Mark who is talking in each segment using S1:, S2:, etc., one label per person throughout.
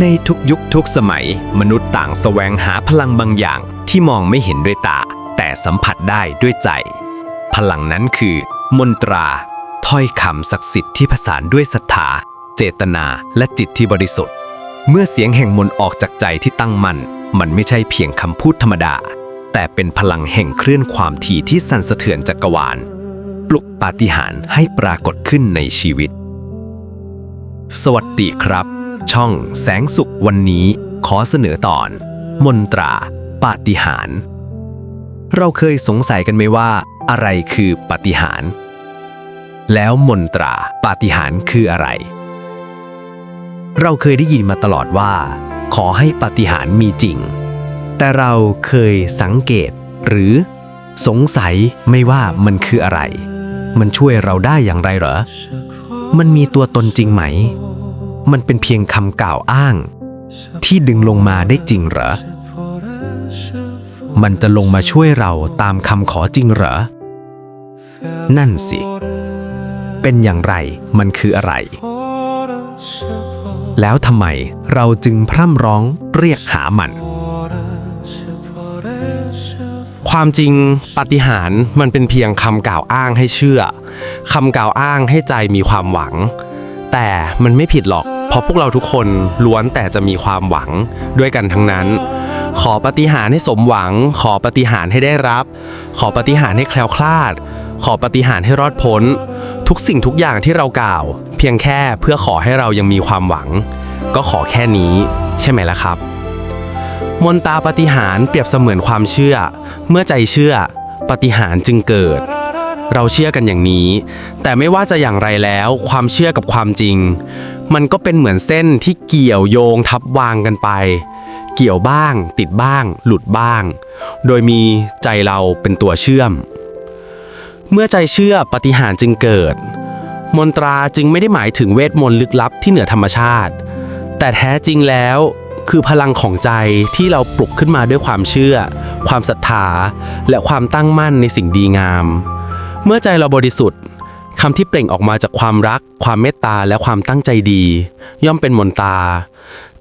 S1: ในทุกยุคทุกสมัย มนุษย์ต่างแสวงหาพลังบางอย่างที่มองไม่เห็นด้วยตา แต่สัมผัสได้ด้วยใจ พลังนั้นคือ มนตรา ถ้อยคำศักดิ์สิทธิ์ที่ผสานด้วยศรัทธา เจตนาและจิตที่บริสุทธิ์ เมื่อเสียงแห่งมนต์ออกจากใจที่ตั้งมั่นมันไม่ใช่เพียงคำพูดธรรมดา แต่เป็นพลังแห่งเคลื่อนความถี่ที่สั่นสะเทือนจักรวาล ปลุกปาฏิหาริย์ให้ปรากฏขึ้นในชีวิต สวัสดีครับ ช่องแสงสุขวันนี้ขอเสนอตอน มนตราปาฏิหาริเราเคยสงสัยกันไหมว่า อะไรคือปาฏิหาริแล้วมนตราปาฏิหาริคืออะไร เราเคยได้ยินมาตลอดว่า ขอให้ปาฏิหาริมีจริง แต่เราเคยสังเกต หรือ สงสัยไม่ว่ามันคืออะไร มันช่วยเราได้อย่างไรเหรอ มันมีตัวตนจริงไหม มันเป็นเพียงคำกล่าวอ้าง ที่ดึงลงมาได้จริงเหรอ มันจะลงมาช่วยเราตามคำขอจริงเหรอ นั่นสิ เป็นอย่างไรมันคืออะไร แล้วทำไมเราจึงพร่ำร้องเรียกหามัน
S2: ความจริงปฏิหารมันเป็นเพียงคำกล่าวอ้างให้เชื่อคำกล่าวอ้างให้ใจมีความหวัง แต่มันไม่ผิดหรอก เพราะพวกเราทุกคนล้วนแต่จะมีความหวังด้วยกันทั้งนั้น ขอปฏิหารให้สมหวัง ขอปฏิหารให้ได้รับ ขอปฏิหารให้แคล้วคลาด ขอปฏิหารให้รอดพ้น ทุกสิ่งทุกอย่างที่เรากล่าว เพียงแค่เพื่อขอให้เรายังมีความหวัง ก็ขอแค่นี้ ใช่ไหมล่ะครับ มนตราปฏิหารเปรียบเสมือนความเชื่อ เมื่อใจเชื่อ ปฏิหารจึงเกิด เราเชื่อกันอย่างนี้ แต่ไม่ว่าจะอย่างไรแล้วความเชื่อกับความจริง มันก็เป็นเหมือนเส้นที่เกี่ยวโยงทับวางกันไป เกี่ยวบ้าง ติดบ้าง หลุดบ้าง โดยมีใจเราเป็นตัวเชื่อม เมื่อใจเชื่อปฏิหารจึงเกิด มนตราจึงไม่ได้หมายถึงเวทมนต์ลึกลับที่เหนือธรรมชาติ แต่แท้จริงแล้วคือพลังของใจที่เราปลุกขึ้นมาด้วยความเชื่อ ความศรัทธา และความตั้งมั่นในสิ่งดีงาม เมื่อใจเราบริสุทธิ์คำที่เปล่งออกมาจากความรัก ความเมตตาและความตั้งใจดี ย่อมเป็นมนตรา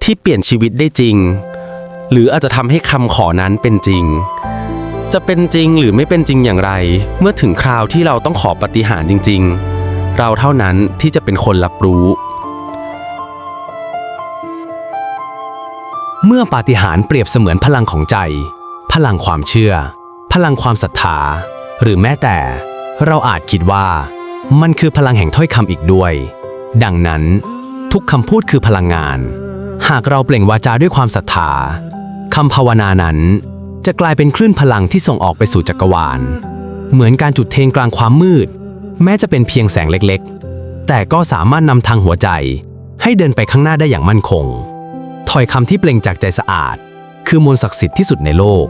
S2: ที่เปลี่ยนชีวิตได้จริง หรืออาจจะทำให้คำขอนั้นเป็นจริง จะเป็นจริงหรือไม่เป็นจริงอย่างไร เมื่อถึงคราวที่เราต้องขอปฏิหารจริง ๆ เราเท่านั้นที่จะเป็นคนรับรู้
S1: เมื่อปาฏิหาริย์เปรียบเสมือนพลังของใจ พลังความเชื่อ พลังความศรัทธา หรือแม้แต่ เราอาจคิดว่า มันคือพลังแห่งถ้อยคำอีกด้วย ดังนั้น ทุกคำพูดคือพลังงาน หากเราเปล่งวาจาด้วยความศรัทธาคำภาวนานั้น จะกลายเป็นคลื่นพลังที่ส่งออกไปสู่จักรวาล เหมือนการจุดเทงกลางความมืด แม้จะเป็นเพียงแสงเล็กๆ แต่ก็สามารถนำทางหัวใจ ให้เดินไปข้างหน้าได้อย่างมั่นคงถ้อยคำที่เปล่งจากใจสะอาด คือมนต์ศักดิ์สิทธิ์ที่สุดในโลก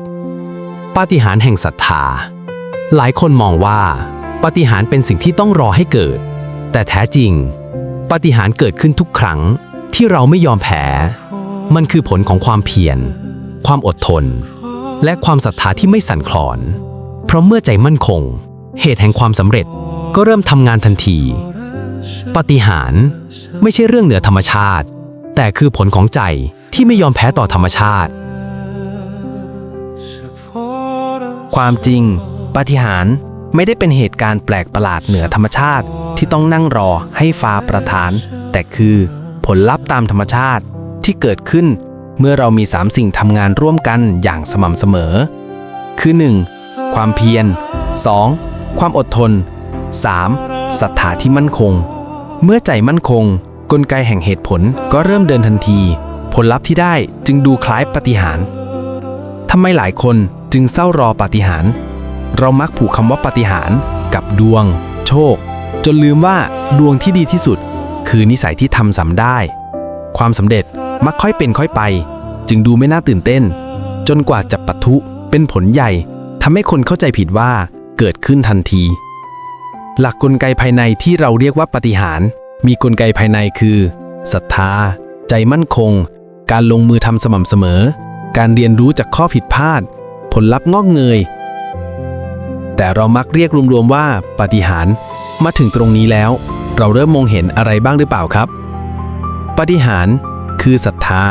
S1: ปาฏิหาริย์แห่งศรัทธา หลายคนมองว่า ปาฏิหารเป็นสิ่งที่ต้องรอให้เกิด แต่แท้จริงปาฏิหารเกิดขึ้นทุกครั้งที่เราไม่ยอมแพ้ มันคือผลของความเพียร ความอดทน และความศรัทธาที่ไม่สั่นคลอน เพราะเมื่อใจมั่นคง เหตุแห่งความสำเร็จก็เริ่มทำงานทันทีปาฏิหารไม่ใช่เรื่องเหนือธรรมชาติ แต่คือผลของใจที่ไม่ยอมแพ้ต่อธรรมชาติ
S3: ความจริงปาฏิหาร ไม่ได้เป็นเหตุการณ์แปลกประหลาดเหนือธรรมชาติที่ต้องนั่งรอให้ฟ้าประทาน แต่คือผลลัพธ์ตามธรรมชาติที่เกิดขึ้น เมื่อเรามีสามสิ่งทำงานร่วมกันอย่างสม่ำเสมอ คือ 1. ความเพียร 2. ความอดทน 3. ศรัทธาที่มั่นคง เมื่อใจมั่นคง กลไกแห่งเหตุผลก็เริ่มเดินทันที ผลลัพธ์ที่ได้จึงดูคล้ายปาฏิหาริย์ทำไมหลายคนจึงเศร้ารอปาฏิหาริย์ เรามักผูกคำว่าปฏิหารกับดวง โชค จนลืมว่าดวงที่ดีที่สุด คือนิสัยที่ทำสำได้ ความสำเร็จมักค่อยเป็นค่อยไป จึงดูไม่น่าตื่นเต้น จนกว่าจะปะทุเป็นผลใหญ่ทำให้คนเข้าใจผิดว่าเกิดขึ้นทันที หลักกลไกภายในที่เราเรียกว่าปฏิหารมีกลไกภายในคือศรัทธา ใจมั่นคง การลงมือทำสม่ำเสมอ การเรียนรู้จากข้อผิดพลาด ผลลัพธ์งอกเงย แต่เรามักเรียกรวมๆว่าปฏิหาร มาถึงตรงนี้แล้ว เราเริ่มมองเห็นอะไรบ้างหรือเปล่าครับ ปฏิหาร
S4: คือศรัทธา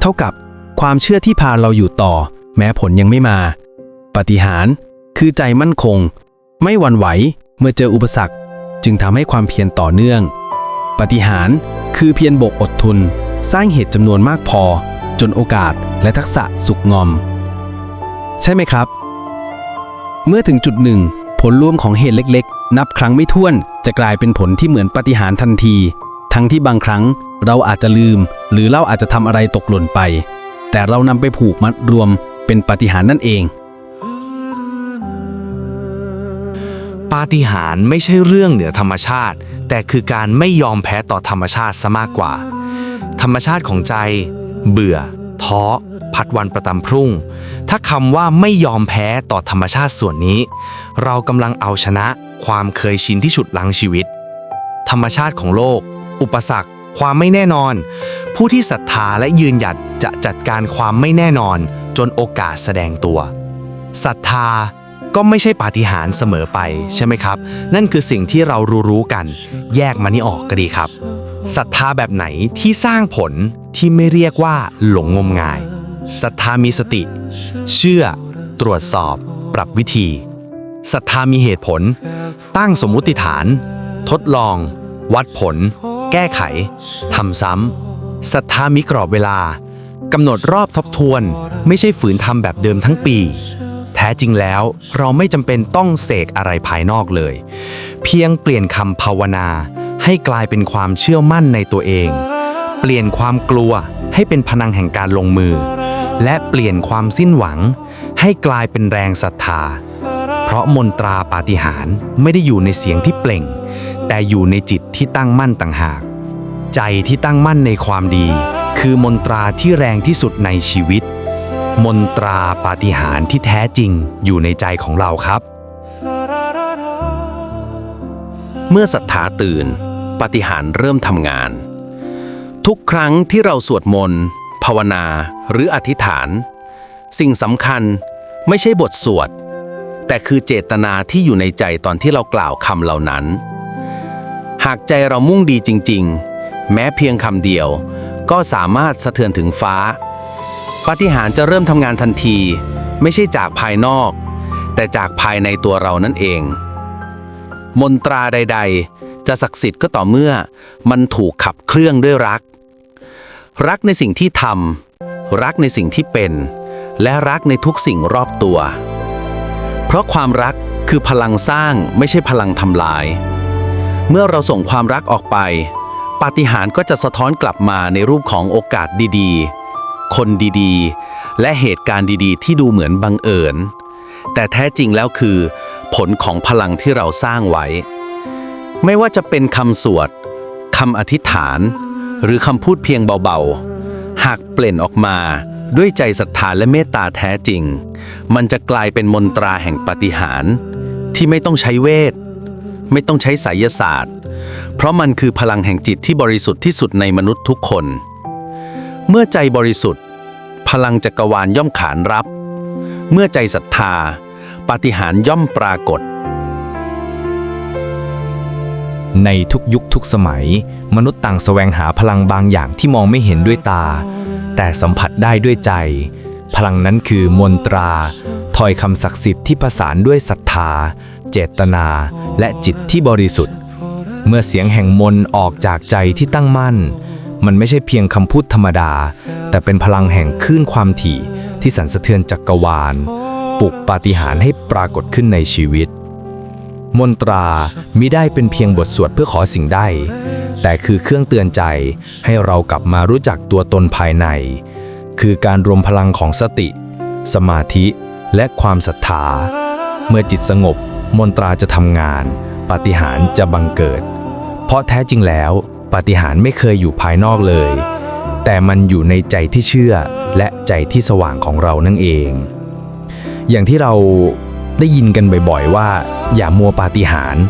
S4: เท่ากับความเชื่อที่พาเราอยู่ต่อ แม้ผลยังไม่มา ปฏิหารคือใจมั่นคง ไม่หวั่นไหวเมื่อเจออุปสรรค จึงทำให้ความเพียรต่อเนื่อง ปฏิหารคือเพียรบกอดทนสร้างเหตุจำนวนมากพอ จนโอกาสและทักษะสุกงอม ใช่ไหมครับ เมื่อถึงจุดหนึ่ง ผลรวมของเหตุเล็กๆ นับครั้งไม่ถ้วน จะกลายเป็นผลที่เหมือนปฏิหารทันที ทั้งที่บางครั้งเราอาจจะลืม หรือเราอาจจะทำอะไรตกหล่นไป แต่เรานำไปผูกมัดรวมเป็นปฏิหารนั่นเอง
S5: ปาฏิหาริย์ไม่ใช่เรื่องเหนือธรรมชาติ แต่คือการไม่ยอมแพ้ต่อธรรมชาติซะมากกว่า ธรรมชาติของใจ เบื่อ ท้อ พัดวันประตำพรุ่ง ถ้าคำว่าไม่ยอมแพ้ต่อธรรมชาติส่วนนี้ เรากำลังเอาชนะความเคยชินที่ฉุดลังชีวิต ธรรมชาติของโลก อุปสรรค ความไม่แน่นอน ผู้ที่ศรัทธาและยืนหยัดจะจัดการความไม่แน่นอน จนโอกาสแสดงตัวศรัทธาก็ไม่ใช่ปาฏิหาริย์เสมอไปใช่ไหมครับ นั่นคือสิ่งที่เรารู้ๆกัน แยกมันนี่ออกก็ดีครับศรัทธาแบบไหนที่สร้างผลที่ไม่เรียกว่าหลงงมงาย ศรัทธามีสติ เชื่อ ตรวจสอบ ปรับวิธีศรัทธามีเหตุผล ตั้งสมมุติฐาน ทดลอง วัดผล แก้ไขทำซ้ำศรัทธามีกรอบเวลากำหนดรอบทบทวน ไม่ใช่ฝืนทำแบบเดิมทั้งปี แท้จริงแล้วเราไม่จำเป็นต้องเสกอะไรภายนอกเลย เพียงเปลี่ยนคำภาวนา ให้กลายเป็นความเชื่อมั่นในตัวเอง เปลี่ยนความกลัวให้เป็นพลังแห่งการลงมือ และเปลี่ยนความสิ้นหวัง ให้กลายเป็นแรงศรัทธา เพราะมนตราปาฏิหาริย์ไม่ได้อยู่ในเสียงที่เปล่ง แต่อยู่ในจิตที่ตั้งมั่นต่างหาก ใจที่ตั้งมั่นในความดี คือมนตราที่แรงที่สุดในชีวิต มนตราปาฏิหาริย์ที่แท้จริงอยู่ในใจของเราครับ
S1: เมื่อศรัทธาตื่นปาฏิหาริย์เริ่มทำงาน ทุกครั้งที่เราสวดมนต์ ภาวนาหรืออธิษฐาน สิ่งสำคัญไม่ใช่บทสวด แต่คือเจตนาที่อยู่ในใจตอนที่เรากล่าวคำเหล่านั้น หากใจเรามุ่งดีจริง ๆ แม้เพียงคำเดียว ก็สามารถสะเทือนถึงฟ้า ปฏิหารจะเริ่มทำงานทันที ไม่ใช่จากภายนอก แต่จากภายในตัวเรานั่นเอง มนตราใด ๆ จะศักดิ์สิทธิ์ก็ต่อเมื่อมันถูกขับเคลื่องด้วยรัก รักในสิ่งที่ทำรักในสิ่งที่เป็น และรักในทุกสิ่งรอบตัว เพราะความรักคือพลังสร้างไม่ใช่พลังทำลาย เมื่อเราส่งความรักออกไป ปาฏิหาริย์ก็จะสะท้อนกลับมาในรูปของโอกาสดีๆ คนดีๆ และเหตุการณ์ดีๆ ที่ดูเหมือนบังเอิญ แต่แท้จริงแล้วคือ ผลของพลังที่เราสร้างไว้ ไม่ว่าจะเป็นคำสวดคำอธิษฐาน หรือคำพูดเพียงเบาๆ หากเปล่นออกมาด้วยใจศรัทธาและเมตตาแท้จริง มันจะกลายเป็นมนตราแห่งปาฏิหาริย์ที่ไม่ต้องใช้เวท ไม่ต้องใช้ไสยศาสตร์ เพราะมันคือพลังแห่งจิตที่บริสุทธิ์ที่สุดในมนุษย์ทุกคน เมื่อใจบริสุทธิ์ พลังจักรวาลย่อมขานรับ เมื่อใจศรัทธาปาฏิหาริย์ย่อมปรากฏ
S6: ในทุกยุคทุกสมัย มนุษย์ต่างแสวงหาพลังบางอย่างที่มองไม่เห็นด้วยตา แต่สัมผัสได้ด้วยใจ พลังนั้นคือมนตราถ้อยคำศักดิ์สิทธิ์ที่ผสานด้วยศรัทธา เจตนา และจิตที่บริสุทธิ์ เมื่อเสียงแห่งมนต์ออกจากใจที่ตั้งมั่น มันไม่ใช่เพียงคำพูดธรรมดา แต่เป็นพลังแห่งคลื่นความถี่ที่สั่นสะเทือนจักกรวาล ปลุกปาฏิหาริย์ให้ปรากฏขึ้นในชีวิต มนตรามิได้เป็นเพียงบทสวดเพื่อขอสิ่งใดแต่คือเครื่องเตือนใจให้เรากลับมารู้จักตัวตนภายใน คือการรวมพลังของสติ สมาธิและความศรัทธา เมื่อจิตสงบ มนตราจะทำงาน ปาฏิหาริย์จะบังเกิด เพราะแท้จริงแล้วปาฏิหาริย์ไม่เคยอยู่ภายนอกเลย แต่มันอยู่ในใจที่เชื่อและใจที่สว่างของเรานั่นเอง อย่างที่เรา ได้ยินกันบ่อยๆว่า อย่ามัวปาฏิหาริย์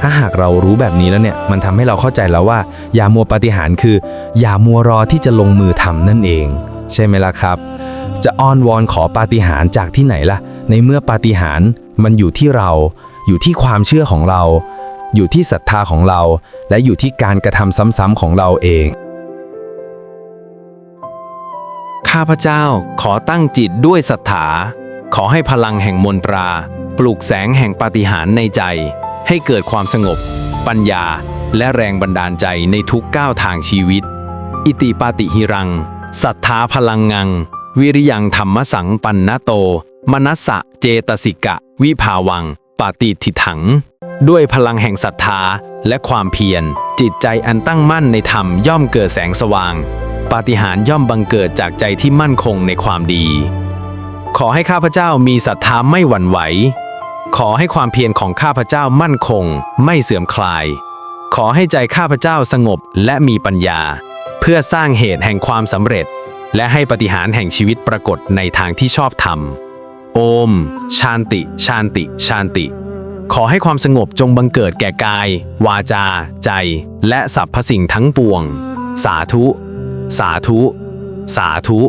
S6: ถ้าหากเรารู้แบบนี้แล้วเนี่ยมันทำให้เราเข้าใจแล้วว่า อย่ามัวปาฏิหาริย์คือ อย่ามัวรอที่จะลงมือทำนั่นเอง ใช่ไหมล่ะครับ จะอ้อนวอนขอปาฏิหาริย์จากที่ไหนล่ะ ในเมื่อปาฏิหาริย์มันอยู่ที่เรา อยู่ที่ความเชื่อของเรา อยู่ที่ศรัทธาของเรา และอยู่ที่การกระทำซ้ำๆของเราเอง
S1: ข้าพเจ้าขอตั้งจิตด้วยศรัทธา ขอให้พลังแห่งมนตรา ปลุกแสงแห่งปาฏิหาริย์ในใจ ให้เกิดความสงบ ปัญญา และแรงบันดาลใจในทุกก้าวทางชีวิต อิติปาติหิรังศรัทธาพลังงัง วิริยังธรรมสังปันนโต มนัสสะเจตสิกะ วิภาวัง ปาติทิถัง ด้วยพลังแห่งศรัทธาและความเพียร จิตใจอันตั้งมั่นในธรรมย่อมเกิดแสงสว่าง ปาฏิหาริย์ย่อมบังเกิดจากใจที่มั่นคงในความดี ขอให้ข้าพเจ้ามีศรัทธาไม่หวั่นไหว ขอให้ความเพียรของข้าพเจ้ามั่นคง ไม่เสื่อมคลาย ขอให้ใจข้าพเจ้าสงบและมีปัญญา เพื่อสร้างเหตุแห่งความสำเร็จ และให้ปฏิหารแห่งชีวิตปรากฏในทางที่ชอบธรรม โอม ชานติ ชานติ ชานติ ขอให้ความสงบจงบังเกิดแก่กาย วาจา ใจ และสรรพสิ่งทั้งปวง สาธุ สาธุ สาธุ